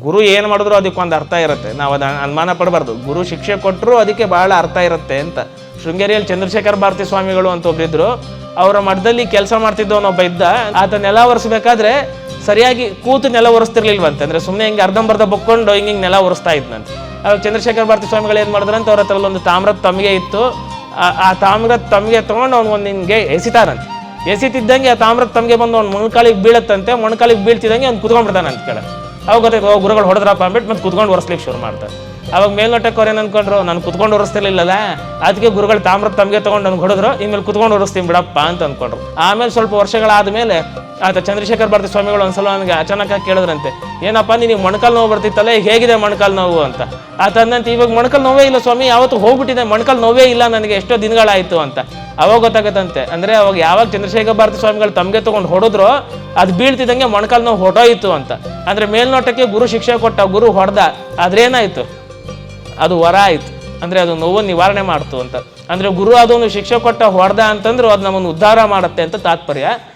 ಗುರು ಏನು ಮಾಡಿದ್ರು ಅದಕ್ಕೊಂದು ಅರ್ಥ ಇರುತ್ತೆ. ನಾವು ಅದು ಅನುಮಾನ ಪಡಬಾರ್ದು. ಗುರು ಶಿಕ್ಷೆ ಕೊಟ್ಟರು ಅದಕ್ಕೆ ಬಹಳ ಅರ್ಥ ಇರುತ್ತೆ ಅಂತ. ಶೃಂಗೇರಿಯಲ್ಲಿ ಚಂದ್ರಶೇಖರ್ ಭಾರತಿ ಸ್ವಾಮಿಗಳು ಅಂತ ಒಬ್ಬರಿದ್ದರು ಅವರ ಮಠದಲ್ಲಿ ಕೆಲಸ ಮಾಡ್ತಿದ್ದವನೊಬ್ಬ ಇದ್ದ. ಆತ ನೆಲ ಒರೆಸ್ಬೇಕಾದ್ರೆ ಸರಿಯಾಗಿ ಕೂತು ನೆಲ ಒರೆಸ್ತಿರ್ಲಿಲ್ವಂತೆ. ಅಂದರೆ ಸುಮ್ಮನೆ ಹಿಂಗೆ ಅರ್ಧಂಬರ್ಧ ಬಕ್ಕೊಂಡು ಹಿಂಗೆ ಹಿಂಗೆ ನೆಲ ಒರೆಸ್ತಾ ಇದ್ನಂತೆ. ಅವಾಗ ಚಂದ್ರಶೇಖರ ಭಾರತಿ ಸ್ವಾಮಿಗಳು ಏನು ಮಾಡಿದ್ರಂತ ಅವ್ರ ಹತ್ರ ಒಂದು ತಾಮ್ರದ ತಮಗೆ ಇತ್ತು. ಆ- ತಾಮ್ರದ ತಮಗೆ ತೊಗೊಂಡು ಅವ್ನು ಒಂದು ಹಿಂಗೆ ಎಸಿತಾರಂತೆ ಎಸಿತಿದ್ದಂಗೆ ಆ ತಾಮ್ರದ ತಮಗೆ ಬಂದು ಅವ್ನು ಮೊಣಕಾಲಿಗೆ ಬೀಳತ್ತಂತೆ. ಮೊಣಕಾಲಿಗೆ ಬೀಳ್ತಿದ್ದಂಗೆ ಅವ್ನು ಅಂತ ಅವಾಗ ಗೊತ್ತಾಯ್ತು ಅವಾಗ ಗುರುಗಳು ಹೊಡೆದ್ರಪ್ಪ ಅಂದ್ಬಿಟ್ಟು ಮತ್ತೆ ಕುತ್ಕೊಂಡು ಒರೆಸ್ಲಿಕ್ಕೆ ಶುರು ಮಾಡ್ತಾರೆ. ಅವಾಗ ಮೇಲ್ನೋಟಕ್ಕೆ ಏನು ಅನ್ಕೊಂಡ್ರು, ನಾನು ಕುತ್ಕೊಂಡು ಒರೆಸ್ತಿರ್ಲಿಲ್ಲಲ್ಲ ಅದಕ್ಕೆ ಗುರುಗಳು ತಾಮ್ರ ತಮಗೆ ತೊಗೊಂಡು ನನ್ಗೆ ಹೊಡೆದ್ರು, ಇನ್ಮೇಲೆ ಕುತ್ಕೊಂಡು ಒರೆಸ್ತೀನಿ ಬಿಡಪ್ಪ ಅಂತ ಅಂದ್ಕೊಂಡ್ರು ಆಮೇಲೆ ಸ್ವಲ್ಪ ವರ್ಷಗಳಾದ ಮೇಲೆ ಆತ ಚಂದ್ರಶೇಖರ್ ಭಾರತಿ ಸ್ವಾಮಿಗಳು ಒಂದ್ಸಲ ನನಗೆ ಅಚಾನಕ ಕೇಳಿದ್ರಂತೆ, ಏನಪ್ಪ, ನೀನು ಮೊಣಕಾಲು ನೋವು ಬರ್ತಿತ್ತಲ್ಲ, ಹೇಗಿದೆ ಮೊಣಕಾಲು ನೋವು ಅಂತ? ಆತ ಅಂದಂತೆ ಇವಾಗ ಮೊಣಕಾಲು ನೋವೇ ಇಲ್ಲ ಸ್ವಾಮಿ, ಯಾವತ್ತು ಹೋಗ್ಬಿಟ್ಟಿದೆ, ಮೊಣಕಾಲು ನೋವೇ ಇಲ್ಲ, ನನಗೆ ಎಷ್ಟೋ ದಿನಗಳಾಯಿತು ಅಂತ. ಅವಾಗ ಗೊತ್ತಾಗತ್ತಂತೆ, ಅಂದ್ರೆ ಅವಾಗ ಯಾವಾಗ ಚಂದ್ರಶೇಖರ್ ಭಾರತಿ ಸ್ವಾಮಿಗಳು ತಮಗೆ ತಗೊಂಡು ಹೊಡೆದ್ರು, ಅದು ಬೀಳ್ತಿದ್ದಂಗೆ ಮೊಣಕಾಲು ನೋವು ಹೊಡೋಯಿತು ಅಂತ. ಅಂದ್ರೆ ಮೇಲ್ನೋಟಕ್ಕೆ ಗುರು ಶಿಕ್ಷೆ ಕೊಟ್ಟ ಗುರು ಹೊಡೆದ, ಆದ್ರೇನಾಯಿತು? ಅದು ವರ ಆಯಿತು. ಅಂದ್ರೆ ಅದು ನೋವು ನಿವಾರಣೆ ಮಾಡ್ತು ಅಂತ. ಅಂದ್ರೆ ಗುರು ಅದೊಂದು ಶಿಕ್ಷೆ ಕೊಟ್ಟ ಹೊಡೆದ ಅಂತಂದ್ರು ಅದು ನಮ್ಮನ್ನು ಉದ್ಧಾರ ಮಾಡುತ್ತೆ ಅಂತ ತಾತ್ಪರ್ಯ.